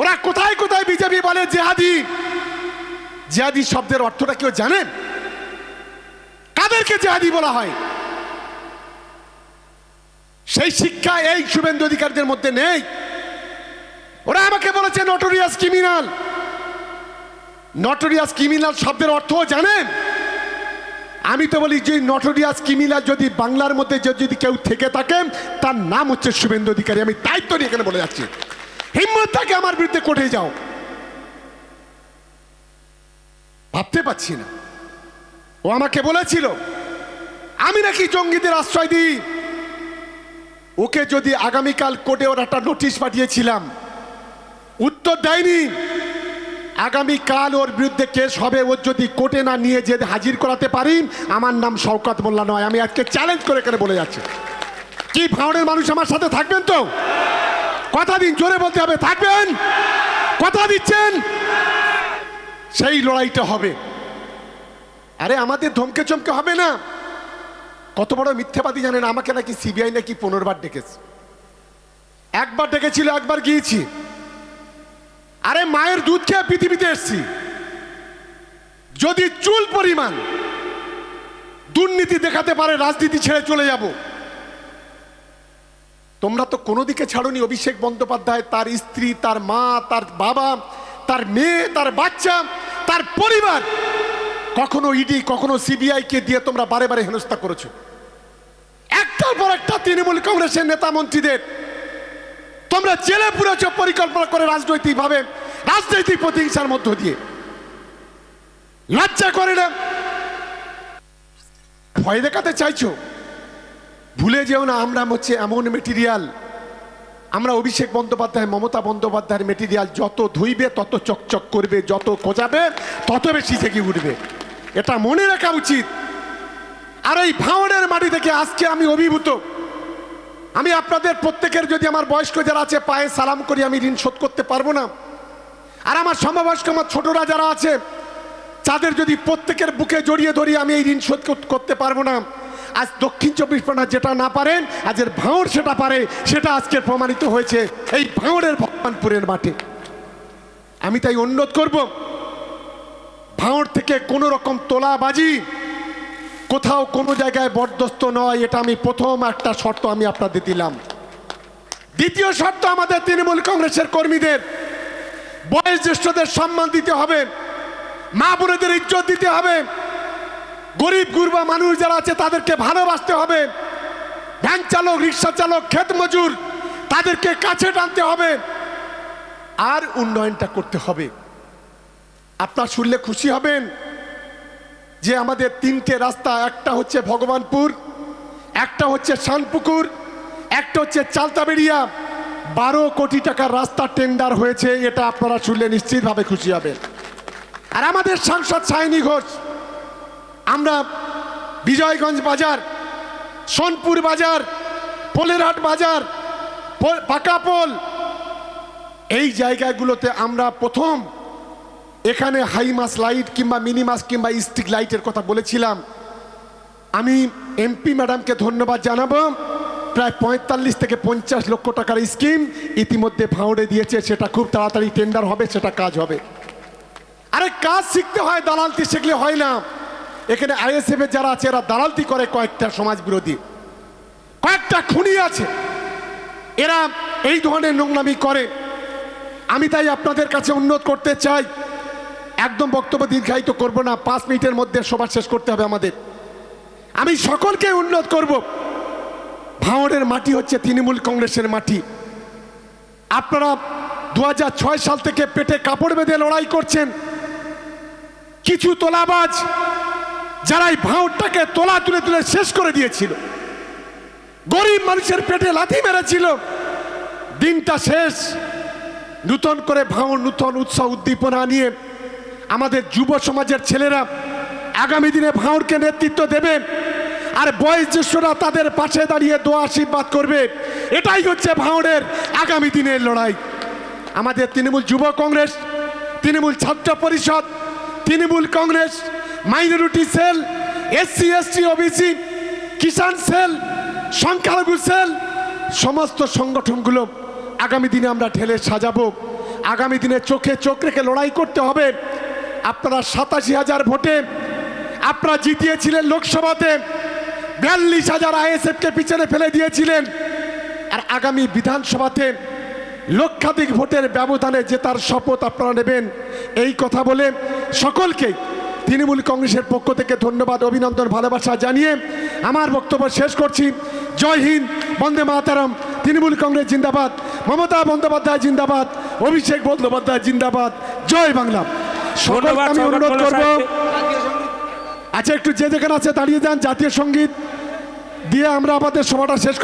ওরা কোথায় কোথায় বিজেপি বলে জেহাদি? জেহাদি শব্দের অর্থটা কেউ জানেন কাদেরকে জেহাদি বলা হয়? সেই শিক্ষা এই শুভেন্দু অধিকারীদের মধ্যে নেই। ওরা আমাকে বলেছে নটোরিয়াস ক্রিমিনাল নটোরিয়াস ক্রিমিনাল শব্দের অর্থ জানেন আমি তো বলি যে নটোরিয়াস ক্রিমিনাল যদি বাংলার মধ্যে যদি কেউ থেকে থাকেন তার নাম হচ্ছে শুভেন্দু অধিকারী। আমি দায়িত্ব নিয়ে এখানে বলে যাচ্ছি। হিম্মত থাকে আমার বিরুদ্ধে কোর্টে যাও। ভাবতে পাচ্ছি না। ও আমাকে বলেছিল, আমি নাকি জঙ্গিদের আশ্রয় দিই? ওকে যদি আগামীকাল কোর্টে ওর একটা নোটিশ পাঠিয়েছিলাম, উত্তর দেয়নি। আগামীকাল ওর বিরুদ্ধে কেস হবে ওর যদি কোর্টে না নিয়ে যে হাজির করাতে পারি আমার নাম শওকত মোল্লা নয়। আমি আজকে চ্যালেঞ্জ করে এখানে বলে যাচ্ছি। কি ভাঙনের মানুষ আমার সাথে থাকবেন তো? কথা দিন, জোরে বলতে হবে, থাকবেন? কথা দিচ্ছেন? সেই লড়াইটা হবে। আরে, আমাদের ধমকে চমকে হবে না? কত বড় মিথ্যাবাদী জানেন, আমাকে নাকি সিবিআই নাকি পনেরোবার ডেকেছে। একবার ডেকেছিল, একবার গিয়েছি। আরে, মায়ের দুধ খেয়ে পৃথিবীতে এসছি। যদি চুল পরিমাণ দুর্নীতি দেখাতে পারে, রাজনীতি ছেড়ে চলে যাব। তোমরা তো কোনো দিকে ছাড়নি অভিষেক বন্দ্যোপাধ্যায়, তার স্ত্রী, তার মা, তার বাবা, তার মেয়ে, তার বাচ্চা, তার পরিবার। কখনো ইডি কখনো সিবিআই কে দিয়ে তোমরা বারে বারে হেনস্থা করেছ। একটার পর একটা তৃণমূল কংগ্রেসের নেতা মন্ত্রীদের। তোমরা জেলে পুরেছ পরিকল্পনা করে রাজনৈতিকভাবে, রাজনৈতিক প্রতিহিংসার মধ্য দিয়ে। লজ্জা করে না? ভয় দেখাতে চাইছো? ভুলে যেও না, আমরা হচ্ছে এমন মেটেরিয়াল আমরা অভিষেক বন্দ্যোপাধ্যায়, মমতা বন্দ্যোপাধ্যায়ের মেটেরিয়াল যত ধুইবে, তত চকচক করবে, যত খোঁজাবে, তত বেশি জেগে উঠবে। এটা মনে রাখা উচিত। আর এই ভাঁড়ের মাটি থেকে আজকে আমি অভিভূত। আমি আপনাদের প্রত্যেকের যদি আমার বয়স্ক যারা আছে, পায়ে সালাম করি, আমি ঋণ শোধ করতে পারব না। আর আমার সমবয়স্ক, আমার ছোটরা যারা আছে, তাদের যদি প্রত্যেকের বুকে জড়িয়ে ধরি, আমি এই ঋণ শোধ করতে পারব না। আজ দক্ষিণ চব্বিশ পরগনা যেটা না পারেন, আজের ভাঁড় সেটা পারে, সেটা আজকে প্রমাণিত হয়েছে এই ভাঁড়ের ভগবানপুরের মাঠে। আমি তাই অনুরোধ করব ভাঁড় থেকে কোনো রকম তোলাবাজি কোথাও কোনো জায়গায় বরদস্ত নয়, এটা আমি প্রথম একটা শর্ত আমি আপনাদের দিলাম। দ্বিতীয় শর্ত আমাদের তৃণমূল কংগ্রেসের কর্মীদের, বয়োজ্যেষ্ঠদের সম্মান দিতে হবে, মা বোনেদের ইজ্জত দিতে হবে গরিব গুরবা মানুষ যারা আছে, তাদেরকে ভালোবাসতে হবে। ভ্যান চালক, রিক্সা চালক, ক্ষেত মজুর, তাদেরকে কাছে টানতে হবে। আর উন্নয়নটা করতে হবে। আপনার শুনলে খুশি হবেন যে আমাদের তিনটে রাস্তা, একটা হচ্ছে ভগবানপুর, একটা হচ্ছে শানপুকুর, একটা হচ্ছে চালতাবেড়িয়া। বারো কোটি টাকার রাস্তা টেন্ডার হয়েছে, এটা আপনারা শুনলে নিশ্চিতভাবে খুশি হবেন। আর আমাদের সাংসদ সাইনি ঘোষ আমরা বিজয়গঞ্জ বাজার, সোনপুর বাজার, পোলেরহাট বাজার পাকাপোল এই জায়গাগুলোতে আমরা প্রথম এখানে হাই মাস লাইট কিংবা মিনি মাস কিংবা স্টিক লাইটের কথা বলেছিলাম। আমি এমপি ম্যাডামকে ধন্যবাদ জানাব। প্রায় পঁয়তাল্লিশ থেকে পঞ্চাশ লক্ষ টাকার স্কিম ইতিমধ্যে ভাঁড়ে দিয়েছে। সেটা খুব তাড়াতাড়ি টেন্ডার হবে, সেটা কাজ হবে। আরে কাজ শিখতে হয় দালালতি শিখলে হয় না। এখানে আইএসএফ এর যারা আছে, এরা দালালতি করে কয়েকটা সমাজ বিরোধী। কয়েকটা খুনি আছে। এরা এই ধরনের নোংরামি করে। আমি তাই আপনাদের কাছে উন্নত করতে চাই, একদম বক্তব্য দীর্ঘায়িত করব না, পাঁচ মিনিটের মধ্যে সভা শেষ করতে হবে আমাদের। আমি সকলকে উন্নত করব ভাঁড়ের মাটি হচ্ছে তৃণমূল কংগ্রেসের মাটি। আপনারা দু হাজার ছয় সাল থেকে পেটে কাপড় বেঁধে লড়াই করছেন। কিছু তোলাবাজ যারা এই ভাঁড়টাকে তোলা তুলে তুলে শেষ করে দিয়েছিল, গরিব মানুষের পেটে লাথি মেরেছিল, দিনটা শেষ। নূতন করে ভাঙন নূতন উৎসাহ উদ্দীপনা নিয়ে আমাদের যুব সমাজের ছেলেরা আগামী দিনে ভাঁড়কে নেতৃত্ব দেবে আর বয়োজ্যেষ্ঠরা তাদের পাশে দাঁড়িয়ে দোয়া আশীর্বাদ করবে। এটাই হচ্ছে ভাঁড়ের আগামী দিনের লড়াই। আমাদের তৃণমূল যুব Congress, Trinamool Chhatra Parishad, Trinamool Congress minority cell, SC, ST, OBC, Kisan cell, সংখ্যালঘু সেল, সমস্ত সংগঠনগুলো আগামী দিনে আমরা ঢেলে সাজাবো। আগামী দিনে চোখে চোখ রেখে লড়াই করতে হবে। আপনারা সাতাশি হাজার ভোটে, আপনারা জিতিয়েছিলেন লোকসভাতে, বিয়াল্লিশ হাজার আইএসএফকে পিছনে ফেলে দিয়েছিলেন। আর আগামী বিধানসভাতে লক্ষাধিক ভোটের ব্যবধানে জেতার শপথ আপনারা নেবেন। এই কথা বলে সকলকে তৃণমূল কংগ্রেসের পক্ষ থেকে ধন্যবাদ অভিনন্দন ভালোবাসা জানিয়ে আমার বক্তব্য শেষ করছি। জয় হিন্দ বন্দে মাতারাম তৃণমূল কংগ্রেস জিন্দাবাদ মমতা বন্দ্যোপাধ্যায় জিন্দাবাদ অভিষেক বন্দ্যোপাধ্যায় জিন্দাবাদ জয় বাংলা। সকলকে আমি অনুরোধ করব। আচ্ছা একটু যে যেখানে আছে দাঁড়িয়ে যান জাতীয় সংগীত দিয়ে আমরা আমাদের সভাটা শেষ